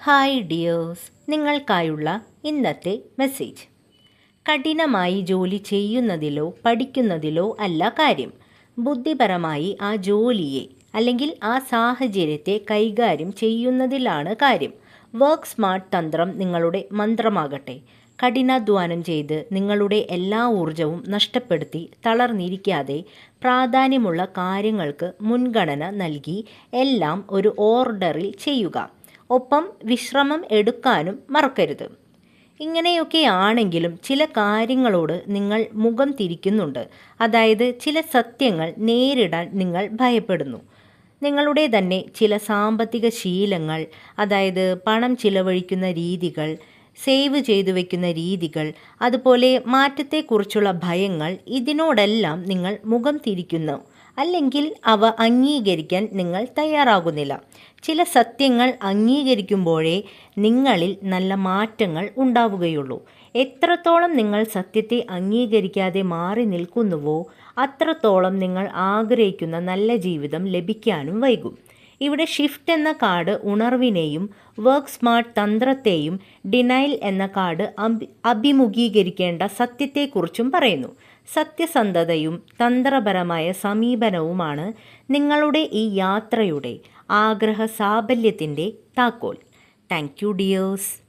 Hi dears നിങ്ങൾക്കായുള്ള ഇന്നത്തെ message കഠിനമായി ജോലി ചെയ്യുന്നതിലോ പഠിക്കുന്നതിലോ അല്ല കാര്യം. ബുദ്ധിപരമായി ആ ജോലിയെ അല്ലെങ്കിൽ ആ സാഹചര്യത്തെ കൈകാര്യം ചെയ്യുന്നതിലാണ് കാര്യം. വർക്ക് സ്മാർട്ട് തന്ത്രം നിങ്ങളുടെ മന്ത്രമാകട്ടെ. കഠിനാധ്വാനം ചെയ്ത് നിങ്ങളുടെ എല്ലാ ഊർജവും നഷ്ടപ്പെടുത്തി തളർന്നിരിക്കാതെ പ്രാധാന്യമുള്ള കാര്യങ്ങൾക്ക് മുൻഗണന നൽകി എല്ലാം ഒരു ഓർഡറിൽ ചെയ്യുക. ഒപ്പം വിശ്രമം എടുക്കാനും മറക്കരുത്. ഇങ്ങനെയൊക്കെ ആണെങ്കിലും ചില കാര്യങ്ങളോട് നിങ്ങൾ മുഖം തിരിക്കുന്നുണ്ട്. അതായത് ചില സത്യങ്ങൾ നേരിടാൻ നിങ്ങൾ ഭയപ്പെടുന്നു. നിങ്ങളുടെ തന്നെ ചില സാമ്പത്തിക ശീലങ്ങൾ അതായത് പണം ചിലവഴിക്കുന്ന രീതികൾ സേവ് ചെയ്തു വെക്കുന്ന രീതികൾ അതുപോലെ മാറ്റത്തെക്കുറിച്ചുള്ള ഭയങ്ങൾ ഇതിനോടെല്ലാം നിങ്ങൾ മുഖം തിരിക്കുന്നു. അല്ലെങ്കിൽ അവ അംഗീകരിക്കാൻ നിങ്ങൾ തയ്യാറാകുന്നില്ല. ചില സത്യങ്ങൾ അംഗീകരിക്കുമ്പോഴേ നിങ്ങളിൽ നല്ല മാറ്റങ്ങൾ ഉണ്ടാവുകയുള്ളൂ. എത്രത്തോളം നിങ്ങൾ സത്യത്തെ അംഗീകരിക്കാതെ മാറി നിൽക്കുന്നുവോ അത്രത്തോളം നിങ്ങൾ ആഗ്രഹിക്കുന്ന നല്ല ജീവിതം ലഭിക്കാനും വൈകും. ഇവിടെ ഷിഫ്റ്റ് എന്ന കാർഡ് ഉണർവിനെയും വർക്ക് സ്മാർട്ട് തന്ത്രത്തെയും ഡിനൈൽ എന്ന കാർഡ് അഭിമുഖീകരിക്കേണ്ട സത്യത്തെക്കുറിച്ചും പറയുന്നു. സത്യസന്ധതയും തന്ത്രപരമായ സമീപനവുമാണ് നിങ്ങളുടെ ഈ യാത്രയുടെ ആഗ്രഹ സാഫല്യത്തിന്റെ താക്കോൽ. Thank you dears